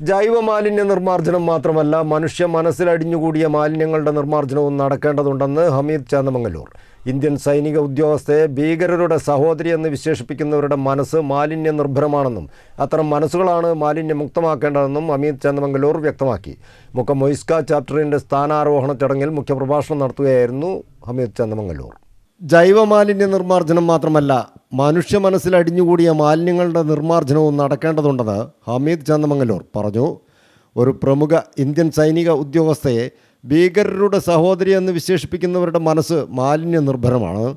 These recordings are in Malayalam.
ജൈവ മാലിന്യ നിർമ്മാർജനം മാത്രമല്ല മനുഷ്യ മനസ്സിലടിഞ്ഞുകൂടിയ മാലിന്യങ്ങളുടെ നിർമ്മാർജനവും നടക്കേണ്ടതുണ്ടെന്ന് ഹമീദ് ചാന്ദമംഗലൂർ ഇന്ത്യൻ സൈനിക ഉദ്യോഗസ്ഥയെ ഭീകരരുടെ സഹോദരി എന്ന് വിശേഷിപ്പിക്കുന്നവരുടെ മനസ്സ് മാലിന്യ നിർഭരമാണെന്നും അത്തരം മനസ്സുകളാണ് മാലിന്യമുക്തമാക്കേണ്ടതെന്നും അമീത് ചന്ദമംഗലൂർ വ്യക്തമാക്കി. മുഖം മൊയ്സ്ക ചാപ്റ്ററിന്റെ സ്ഥാനാരോഹണ ചടങ്ങിൽ മുഖ്യപ്രഭാഷണം നടത്തുകയായിരുന്നു ഹമീദ് ചന്ദമംഗലൂർ ജൈവ മാലിന്യ നിർമ്മാർജനം മാത്രമല്ല മനുഷ്യ മനസ്സിൽ അടിഞ്ഞുകൂടിയ മാലിന്യങ്ങളുടെ നിർമ്മാർജനവും നടക്കേണ്ടതുണ്ടെന്ന് ഹമീദ് ചന്ദമംഗലൂർ പറഞ്ഞു. ഒരു പ്രമുഖ ഇന്ത്യൻ സൈനിക ഉദ്യോഗസ്ഥയെ ഭീകരരുടെ സഹോദരി എന്ന് വിശേഷിപ്പിക്കുന്നവരുടെ മനസ്സ് മാലിന്യ നിർഭരമാണ്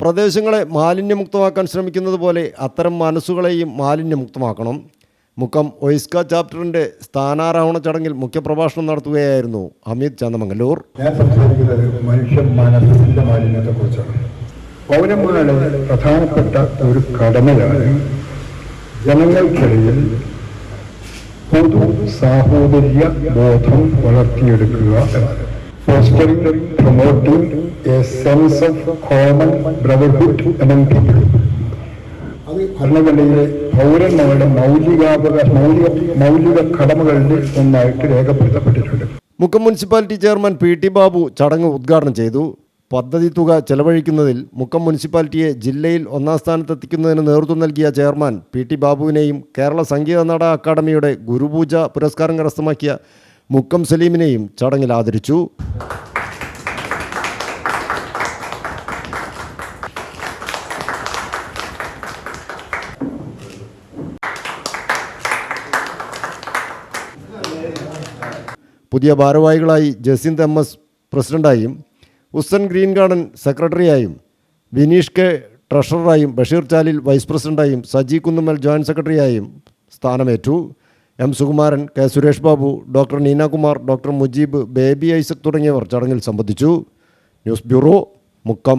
പ്രദേശങ്ങളെ മാലിന്യമുക്തമാക്കാൻ ശ്രമിക്കുന്നത് പോലെ അത്തരം മനസ്സുകളെയും മാലിന്യമുക്തമാക്കണം. മുക്കം ഒയ്സ്ക ചാപ്റ്ററിന്റെ സ്ഥാനാരോഹണ ചടങ്ങിൽ മുഖ്യപ്രഭാഷണം നടത്തുകയായിരുന്നു അമിത് ചന്ദമംഗലൂർ. ഞാൻ സംസാരിക്കുന്നത് മനുഷ്യ മനസ്സിന്റെ മാലിന്യത്തെ കുറിച്ചാണ് പൗരന്മാരുടെ പ്രധാനപ്പെട്ട ഒരു കടമയാണ് ജനങ്ങൾക്കിടയിൽ പൊതു സാഹോദര്യ ബോധം വളർത്തിയെടുക്കുക fostering promoting a sense of common brotherhood among people ഭരണഘടനയിലെ പൗരന്മാരുടെ മൗലികാവകാശ മൗലിക മൗലിക കടമകളിൽ ഒന്നായിട്ട് രേഖപ്പെടുത്തപ്പെട്ടിട്ടുണ്ട്. Mukkam municipality chairman P T Babu ചടങ്ങ് ഉദ്ഘാടനം ചെയ്തു. പദ്ധതി തുക ചെലവഴിക്കുന്നതിൽ മുക്കം മുനിസിപ്പാലിറ്റിയെ ജില്ലയിൽ ഒന്നാം സ്ഥാനത്തെത്തിക്കുന്നതിന് നേതൃത്വം നൽകിയ ചെയർമാൻ പി ടി ബാബുവിനെയും കേരള സംഗീത നാടക അക്കാദമിയുടെ ഗുരുപൂജ പുരസ്കാരം കരസ്ഥമാക്കിയ മുക്കം സലീമിനെയും ചടങ്ങിൽ ആദരിച്ചു. പുതിയ ഭാരവാഹികളായി ജസിന്ത് എം എസ് പ്രസിഡന്റായും ഉസ്സൻ ഗ്രീൻ ഗാർഡൻ സെക്രട്ടറിയായും വിനീഷ് കെ ട്രഷററായും ബഷീർ ചാലിൽ വൈസ് പ്രസിഡന്റായും സജി കുന്നുമ്മൽ ജോയിന്റ് സെക്രട്ടറിയായും സ്ഥാനമേറ്റു. M Sukumaran K Suresh Babu doctor Neenakumar doctor Mujeeb Baby Isaac തുടങ്ങിയവർ ചടങ്ങിൽ സംബന്ധിച്ചു. News bureau Mukkam.